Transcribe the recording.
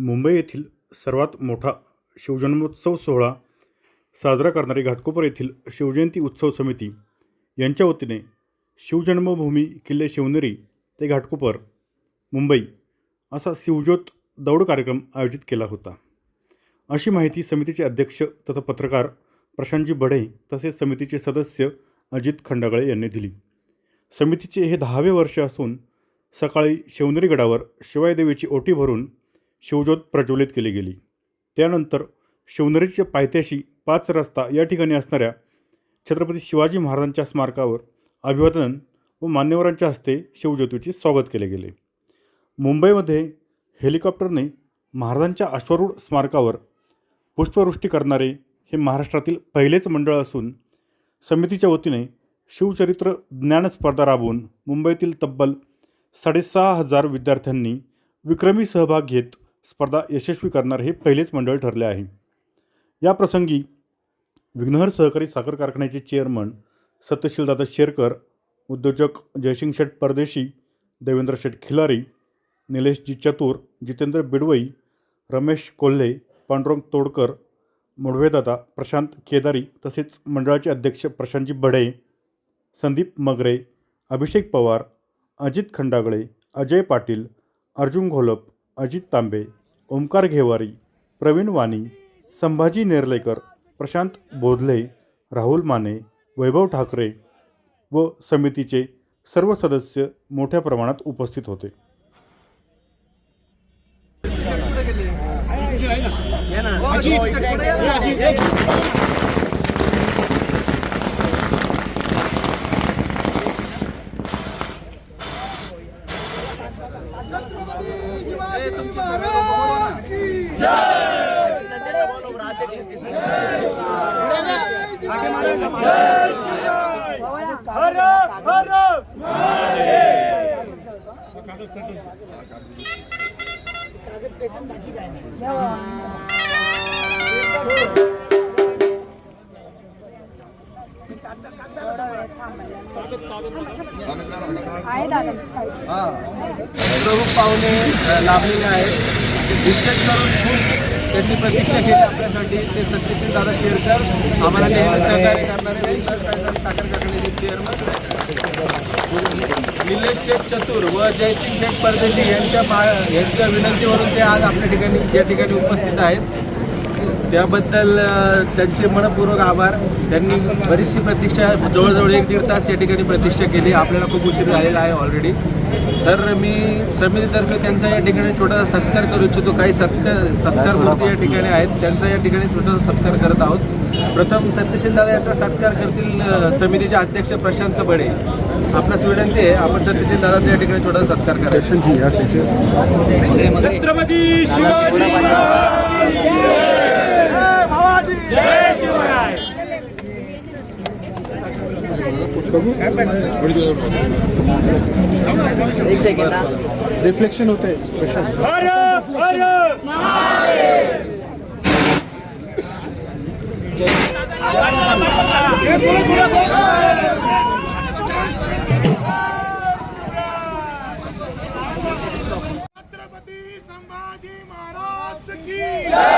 मुंबई येथील सर्वात मोठा शिवजन्मोत्सव सोहळा साजरा करणारी घाटकोपर येथील शिवजयंती उत्सव समिती यांच्या वतीने शिवजन्मभूमी किल्ले शिवनेरी ते घाटकोपर मुंबई असा शिवज्योत दौड कार्यक्रम आयोजित केला होता. अशी माहिती समितीचे अध्यक्ष तथा पत्रकार प्रशांतजी बढे तसेच समितीचे सदस्य अजित खंडागळे यांनी दिली. समितीचे हे दहावे वर्ष असून सकाळी शिवनेरी गडावर शिवायदेवीची ओटी भरून शिवज्योत प्रज्वलित केली गेली. त्यानंतर शिवनेरीच्या पायथ्याशी पाच रस्ता या ठिकाणी असणाऱ्या छत्रपती शिवाजी महाराजांच्या स्मारकावर अभिवादन व मान्यवरांच्या हस्ते शिवज्योतीचे स्वागत केले गेले. मुंबईमध्ये हेलिकॉप्टरने महाराजांच्या अश्वारूढ स्मारकावर पुष्पवृष्टी करणारे हे महाराष्ट्रातील पहिलेच मंडळ असून समितीच्या वतीने शिवचरित्र ज्ञान स्पर्धा राबवून मुंबईतील तब्बल साडेसहा हजार विद्यार्थ्यांनी विक्रमी सहभाग घेत स्पर्धा यशस्वी करणार हे पहिलेच मंडळ ठरले आहे. या प्रसंगी विघ्नहर सहकारी साखर कारखान्याचे चेअरमन सत्यशीलदादा शेरकर उद्योजक जयसिंग शेठ परदेशी देवेंद्र शेठ खिलारी निलेशजी चतुर जितेंद्र बिडवई रमेश कोल्हे पांडुरंग तोडकर मुडवेदादा प्रशांत केदारी तसेच मंडळाचे अध्यक्ष प्रशांतजी बढे संदीप मगरे अभिषेक पवार अजित खंडागळे अजय पाटील अर्जुन घोलप अजित तांबे ओंकार घेवारी प्रवीण वाणी संभाजी नेर्लेकर प्रशांत बोधले राहुल माने वैभव ठाकरे व समितीचे सर्व सदस्य मोठ्या प्रमाणात उपस्थित होते. आहे दादा पाहुणे लाभलेले आहेत. विशेष करून खूप त्यांनी प्रतीक्षा केली आपल्यासाठी. ते सत्यशील दादा केळकर आम्हाला नेहमी सहकार्य करणारे वेंकट साखर कारखान्याचे चेअरमन निलेश शेख चतुर व जयसिंग शेख परदेशी यांच्या मा यांच्या विनंतीवरून ते आज आपल्या ठिकाणी या ठिकाणी उपस्थित आहेत. त्याबद्दल त्यांचे मनपूर्वक आभार. त्यांनी बरीचशी प्रतीक्षा जवळजवळ एक दीड तास या ठिकाणी प्रतीक्षा केली. आपल्याला खूप उशीर झालेला आहे ऑलरेडी तर मी समितीतर्फे त्यांचा या ठिकाणी छोटासा सत्कार करू इच्छितो. काही सत्कार सत्कार मूर्ती या ठिकाणी आहेत. त्यांचा या ठिकाणी छोटासा सत्कार करत आहोत. प्रथम सत्यशील दादा यांचा सत्कार करतील समितीचे अध्यक्ष प्रशांत बडे. आपणास विनंती आहे. आपण सत्यशील दादाचा या ठिकाणी छोटासा सत्कार करायचा छत्रपती शिवाजी रिफ्लेक्शन होते प्रशांत भारत भारत! छत्रपती संभाजी महाराज की